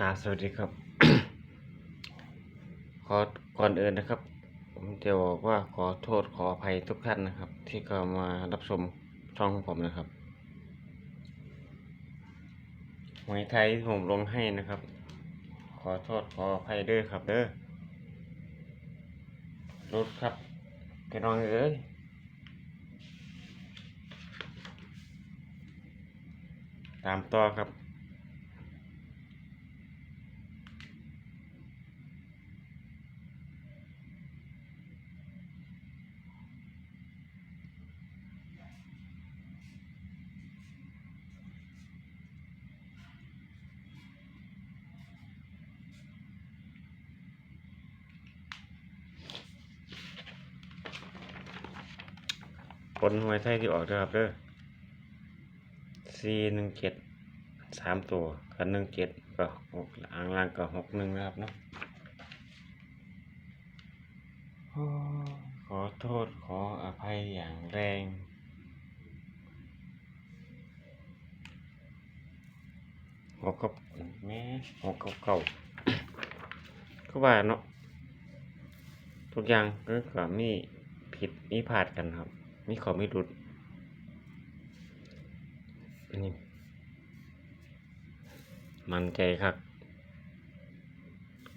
ครับสวัสดีครับ ขอก่อนอื่นนะครับ ผมจะบอกว่าขอโทษขออภัยทุกท่านนะครับ ที่เข้ามารับชมช่องของผมนะครับหวยไทยที่ผมลงให้นะครับ ขอโทษขออภัยเด้อครับเด้อรถครับพี่น้องเอ้ยตามต่อครับ ลหวยไทยที่ออกเด้อครับเด้อสี่หนึ่งเจ็ดสามตัวกับหนึ่งเจ็ดก็หกอ่างล่างก็หกหนึ่งนะครับเนาะขอโทษขออภัยอย่างแรงหกกับแม่หกกับเก่าก็ว่าเนาะทุกอย่างก็ก็มีผิดมีพลาดกันครับ มีขอไม่หลุดนี่มันใจครับ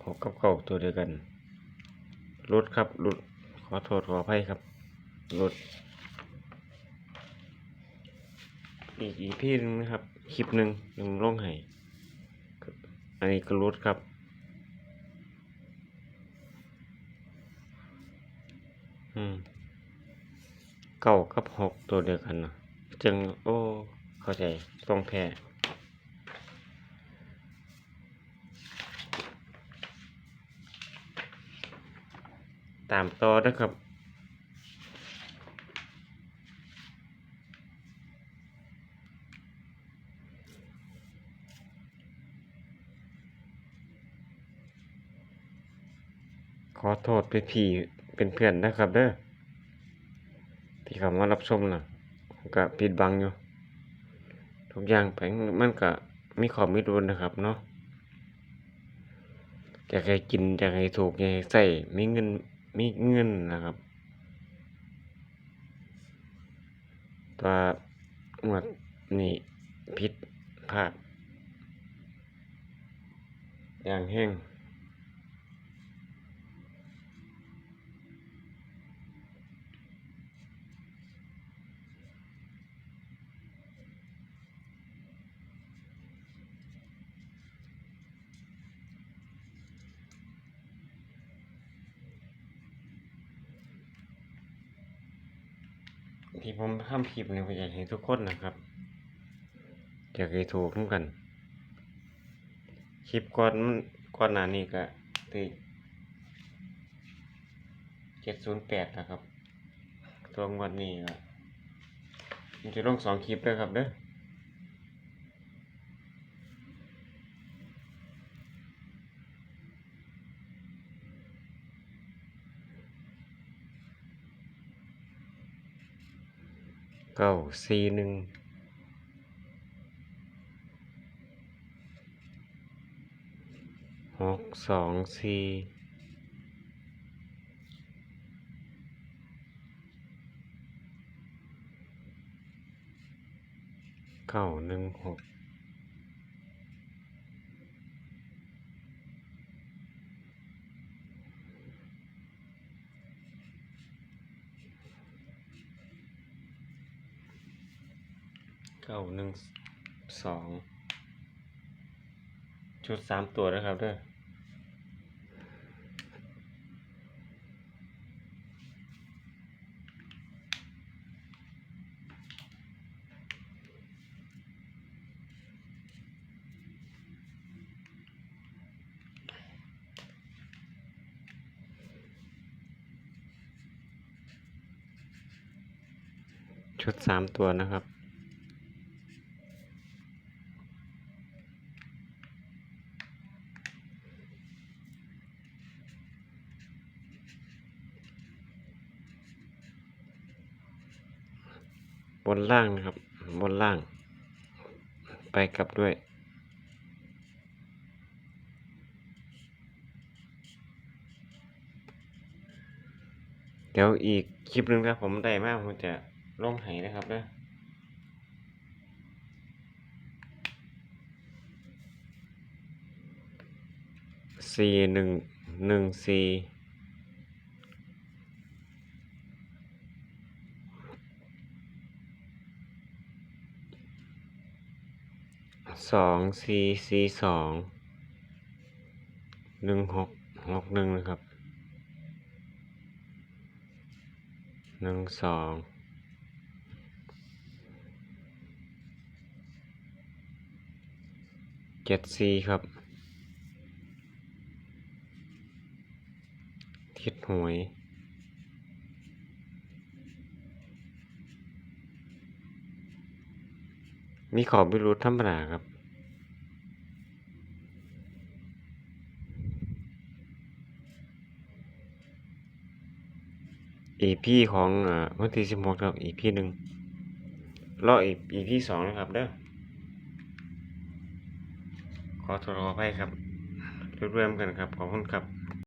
หกกับเก่าตัวเดียวกันหลุดครับหลุดขอโทษขออภัยครับหลุดอีกอีกพี่นึงนะครับ คลิปหนึ่งหนึ่งลงให้อันนี้ก็หลุดครับ อืม เก้ากับหกตัวเดียวกันเนาะจึงโอ้ เข้าใจตรงแท้ตามต่อนะครับขอโทษไปพี่เป็นเพื่อนนะครับเด้อ ที่เขามารับชมน่ะก็ปิดบังอยู่ ทุกอย่างไปมันก็มีความมิดรุนนะครับเนาะอยากให้กินอยากให้ถูกอยากให้ใส่มีเงินมีเงินนะครับตัวหมวดนี่ผิดพลาดอย่างแห้ง ที่ผมทำคลิปเนี่ยผมอยากให้ทุกคนนะครับอยากให้ถูกเหมือนกัน คลิปก่อนมันก่อนหน้านี้ก็ตีเจ็ดศูนย์แปดนะครับ ตัวงวันนี้ก็มันจะลงสองคลิปเลยครับเด้อ เก้าสี่หนึ่งหกสองสี่เก้าหนึ่งหก เก้าหนึ่งสองชุดสามตัวนะครับเด้อชุดสามตัวนะครับ บนล่างนะครับ บนล่าง ไปกลับด้วย เดี๋ยวอีกคลิปหนึ่งครับผมได้มากผมจะลงไห้นะครับเนะสี่หนึ่งหนึ่งสี่ สองสี่สี่สองหนึ่งหกหกหนึ่งนะครับหนึ่งสองเจ็ดสี่ครับ ทิศหวย มีขอบิรุษธรรมดาครับ EP ของอ่าวันที่สิบหกครับ EP หนึ่งรออีก EP สองนะครับเด้อขอโทษขออภัยครับเรื่อยๆกันครับ ขอบคุณครับ